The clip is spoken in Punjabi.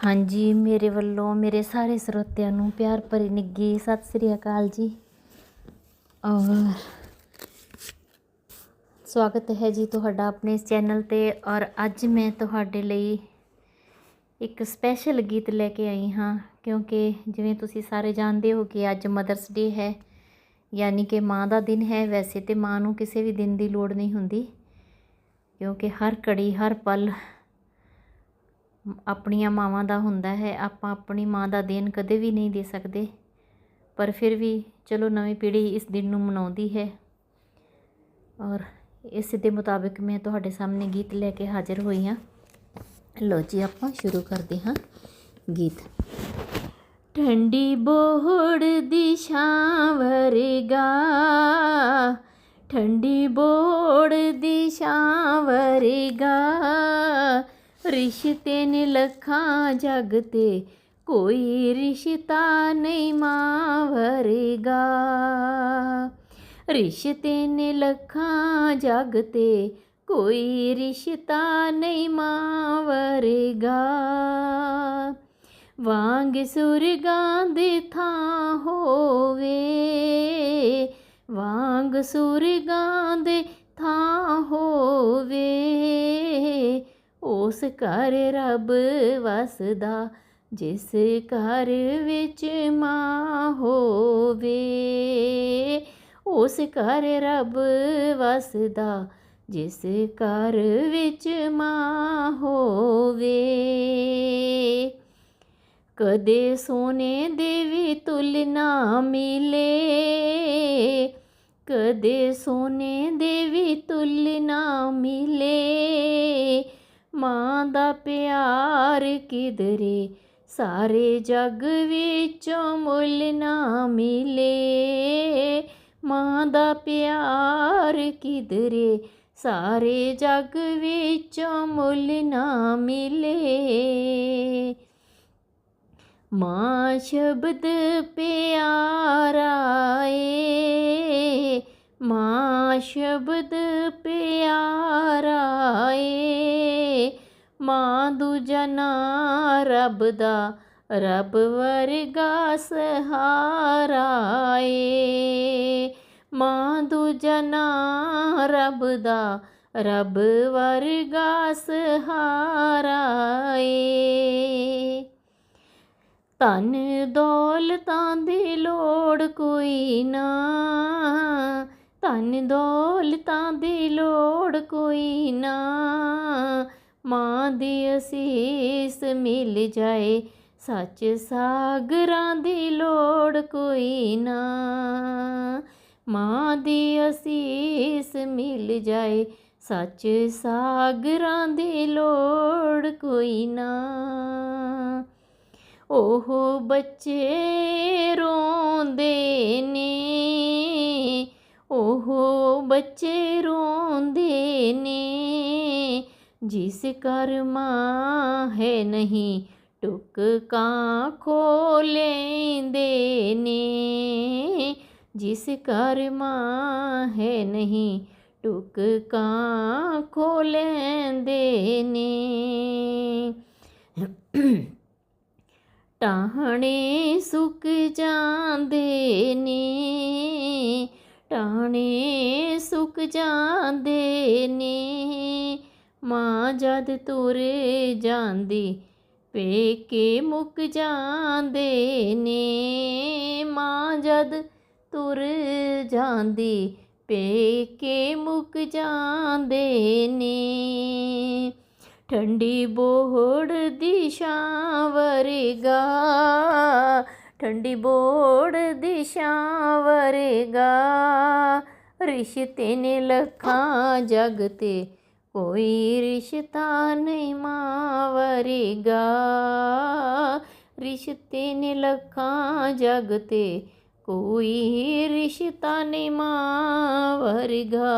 ਹਾਂਜੀ, ਮੇਰੇ ਵੱਲੋਂ, ਮੇਰੇ ਸਾਰੇ ਸਰੋਤਿਆਂ ਨੂੰ ਪਿਆਰ ਭਰੀ ਨਿੱਘੀ ਸਤਿ ਸ੍ਰੀ ਅਕਾਲ ਜੀ। ਔਰ ਸਵਾਗਤ ਹੈ ਜੀ ਤੁਹਾਡਾ ਆਪਣੇ ਇਸ ਚੈਨਲ ਤੇ। ਔਰ ਅੱਜ ਮੈਂ ਤੁਹਾਡੇ ਲਈ ਇੱਕ ਸਪੈਸ਼ਲ ਗੀਤ ਲੈ ਕੇ ਆਈ ਹਾਂ, ਕਿਉਂਕਿ ਜਿਵੇਂ ਤੁਸੀਂ ਸਾਰੇ ਜਾਣਦੇ ਹੋ ਕਿ ਅੱਜ ਮਦਰਸ ਡੇ ਹੈ, ਯਾਨੀ ਕਿ ਮਾਂ ਦਾ ਦਿਨ ਹੈ। ਵੈਸੇ ਤੇ ਮਾਂ ਨੂੰ ਕਿਸੇ ਵੀ ਦਿਨ ਦੀ ਲੋੜ ਨਹੀਂ ਹੁੰਦੀ, ਕਿਉਂਕਿ ਹਰ ਘੜੀ, ਹਰ ਪਲ ਆਪਣੀਆਂ ਮਾਵਾਂ ਦਾ ਹੁੰਦਾ ਹੈ, ਆਪਾਂ ਆਪਣੀ ਮਾਂ ਦਾ ਦੇਣ ਕਦੇ ਵੀ ਨਹੀਂ ਦੇ ਸਕਦੇ। ਪਰ ਫਿਰ ਵੀ ਚਲੋ ਨਵੀਂ ਪੀੜ੍ਹੀ ਇਸ ਦਿਨ ਨੂੰ ਮਨਾਉਂਦੀ ਹੈ। ਔਰ ਇਸ ਦੇ ਮੁਤਾਬਿਕ ਮੈਂ ਤੁਹਾਡੇ ਸਾਹਮਣੇ ਗੀਤ ਲੈ ਕੇ ਹਾਜ਼ਰ ਹੋਈ ਹਾਂ। ਲੋ ਜੀ, ਆਪਾਂ ਸ਼ੁਰੂ ਕਰਦੇ ਹਾਂ ਗੀਤ। ਠੰਡੀ ਬੋਹੜ ਦੀ ਛਾਂ ਵਰਗਾ, ਠੰਡੀ ਬੋੜ ਦੀ ਛਾਂ ਵਰਗਾ। ਰਿਸ਼ਤੇ ਨੇ ਲੱਖਾਂ ਜਗ ਤੇ ਕੋਈ ਰਿਸ਼ਤਾ ਨਹੀਂ ਮਾਂ ਵਰਗਾ ਰਿਸ਼ਤੇ ਨੇ ਲੱਖਾਂ ਜਗ ਤੇ ਕੋਈ ਰਿਸ਼ਤਾ ਨਹੀਂ ਮਾਂ ਵਰਗਾ ਵਾਂਗ ਸੁਰਗਾਂ ਦੇ ਥਾਂ ਹੋਵੇ, ਵਾਂਗ ਸੁਰਗਾਂ ਦੇ ਥਾਂ ਹੋਵੇ। ਘਰ ਰੱਬ ਵਸਦਾ, ਜਿਸ ਘਰ ਵਿੱਚ ਮਾਂ ਹੋਵੇ। ਉਸ ਘਰ ਰੱਬ ਵਸਦਾ, ਜਿਸ ਘਰ ਵਿੱਚ ਮਾਂ ਹੋਵੇ। ਕਦੇ ਸੋਨੇ ਦੇ ਵੀ ਤੁਲਨਾ ਮਿਲੇ, ਕਦੇ ਸੋਨੇ ਦੇ ਵੀ ਤੁਲਨਾ ਮਿਲੇ। ਮਾਂ ਦਾ ਪਿਆਰ ਕਿਦਰੇ ਸਾਰੇ ਜੱਗ ਵਿੱਚੋਂ ਮੁੱਲ ਨਾ ਮਿਲੇ। ਮਾਂ ਦਾ ਪਿਆਰ ਕਿਦਰੇ ਸਾਰੇ ਜੱਗ ਵਿੱਚੋਂ ਮੁੱਲ ਨਾ ਮਿਲੇ। ਮਾਂ ਸ਼ਬਦ ਪਿਆਰਾ ਏ ਮਾਂ ਸ਼ਬਦ ਪਿਆਰਾ ਏ ਮਾਂ ਦੂਜਾ ਨਾ ਰੱਬ ਦਾ, ਰੱਬ ਵਰਗਾ ਸਹਾਰਾ ਏ। ਮਾਂ ਦੂਜਾ ਨਾ ਰੱਬ ਦਾ, ਰੱਬ ਵਰਗਾ ਸਹਾਰਾ ਏ। ਧਨ ਦੌਲਤਾਂ ਦੀ ਲੋੜ ਕੋਈ ਨਾ, ਧਨ ਦੌਲਤਾਂ ਦੀ ਲੋੜ ਕੋਈ ਨਾ। ਮਾਂ ਦੀ ਅਸੀਸ ਮਿਲ ਜਾਏ, ਸੱਚ ਸਾਗਰਾਂ ਦੀ ਲੋੜ ਕੋਈ ਨਾ। ਮਾਂ ਦੀ ਅਸੀਸ ਮਿਲ ਜਾਏ, ਸੱਚ ਸਾਗਰਾਂ ਦੀ ਲੋੜ ਕੋਈ ਨਾ। ਉਹ ਬੱਚੇ ਰੋਂਦੇ ਨੇ, ਉਹ ਬੱਚੇ ਰੋਂਦੇ ਨੇ। ਜਿਸ ਕਰ ਮਾਂ ਹੈ ਨਹੀਂ, ਟੁਕ ਕਾਂ ਖੋ ਲੈਂਦੇ ਨੇ। ਜਿਸ ਕਰ ਮਾਂ ਹੈ ਨਹੀਂ, ਟੁਕ ਖੋ ਲੈਂਦੇ ਨੇ। ਟਾਹਣੇ ਸੁੱਕ ਜਾਂਦੇ ਨੇ, ਟਾਹਣੇ ਸੁੱਕ ਜਾਂਦੇ ਨੇ। ਮਾਂ ਜਦ ਤੁਰ ਜਾਂਦੀ, ਪੇਕੇ ਮੁੱਕ ਜਾਂਦੇ ਨੇ। ਮਾਂ ਜਦ ਤੁਰ ਜਾਂਦੀ, ਪੇਕੇ ਮੁੱਕ ਜਾਂਦੇ ਨੇ। ਠੰਡੀ ਬੋੜ ਦੀ ਛਾਂ ਵਰਗਾ, ਠੰਡੀ ਬੋੜ ਦੀ ਛਾਂ ਵਰਗਾ। ਰਿਸ਼ਤੇ ਨੇ ਲੱਖਾਂ ਜਗ ਤੇ ਕੋਈ ਰਿਸ਼ਤਾ ਨਹੀਂ ਮਾਂ ਵਰਗਾ ਰਿਸ਼ਤੇ ਨੇ ਲੱਖਾਂ ਜਗ ਤੇ ਕੋਈ ਰਿਸ਼ਤਾ ਨਹੀਂ ਮਾਂ ਵਰਗਾ